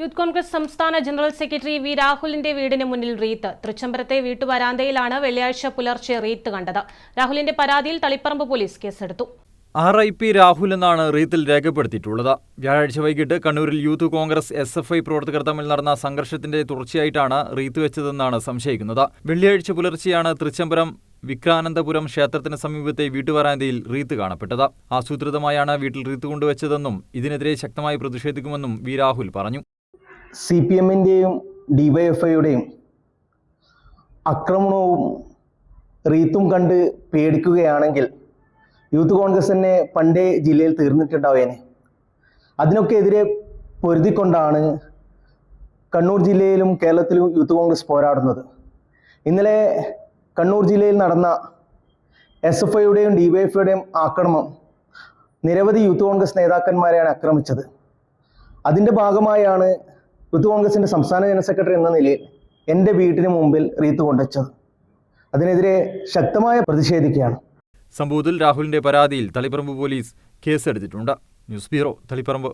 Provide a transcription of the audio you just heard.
Youth Congress സംസ്ഥാന general secretary V രാഹുലിന്റെ വീടിന് മുന്നിൽ റീത്ത്. തൃച്ചംബരത്തെ വീട്ടുവരാന്തയിലാണ് വെള്ളിയാഴ്ച പുലർച്ചെ റീത്ത് കണ്ടത്. രാഹുലിന്റെ പരാതിയിൽ തളിപ്പറമ്പ് പോലീസ് കേസെടുത്തു. ആർ ഐ പി രാഹുൽ എന്നാണ് റീത്തിൽ രേഖപ്പെടുത്തിയിട്ടുള്ളത്. വ്യാഴാഴ്ച വൈകിട്ട് കണ്ണൂരിൽ youth Congress S F I പ്രവർത്തകർ തമ്മിൽ നടന്ന സംഘർഷത്തിന്റെ തുടർച്ചയായിട്ടാണ് റീത്ത് വെച്ചതെന്നാണ് സംശയിക്കുന്നത്. വെള്ളിയാഴ്ച പുലർച്ചെയാണ് തൃച്ചംബരം വിക്രാനന്ദപുരം ക്ഷേത്രത്തിന് സമീപത്തെ വീട്ടുവരാന്തയിൽ റീത്ത് കാണപ്പെട്ടത്. ആസൂത്രിതമായാണ് വീട്ടിൽ റീത്ത് കൊണ്ടുവച്ചതെന്നും ഇതിനെതിരെ ശക്തമായി പ്രതിഷേധിക്കുമെന്നും വി രാഹുൽ പറഞ്ഞു. സി പി എമ്മിന്റെയും ഡിവൈഎഫ്ഐയുടെയും ആക്രമണവും റീത്തും കണ്ട് പേടിക്കുകയാണെങ്കിൽ യൂത്ത് കോൺഗ്രസ് തന്നെ പണ്ടേ ജില്ലയിൽ തീർന്നിട്ടുണ്ടാവേനെ അതിനൊക്കെ എതിരെ പൊരുതിക്കൊണ്ടാണ് കണ്ണൂർ ജില്ലയിലും കേരളത്തിലും യൂത്ത് കോൺഗ്രസ് പോരാടുന്നത്. ഇന്നലെ കണ്ണൂർ ജില്ലയിൽ നടന്ന എസ് എഫ് ഐയുടെയും ഡിവൈഎഫ്ഐയുടെയും ആക്രമണം നിരവധി യൂത്ത് കോൺഗ്രസ് നേതാക്കന്മാരെയാണ് ആക്രമിച്ചത്. അതിന്റെ ഭാഗമായാണ് യൂത്ത് കോൺഗ്രസിന്റെ സംസ്ഥാന ജനറൽ സെക്രട്ടറി എന്ന നിലയിൽ എന്റെ വീട്ടിന് മുമ്പിൽ റീത്ത് കൊണ്ടുവച്ചത്. അതിനെതിരെ ശക്തമായ പ്രതിഷേധിക്കുകയാണ്. സംഭവത്തിൽ രാഹുലിന്റെ പരാതിയിൽ തളിപ്പറമ്പ് പോലീസ് കേസെടുത്തിട്ടുണ്ട്. News bureau Taliparamba.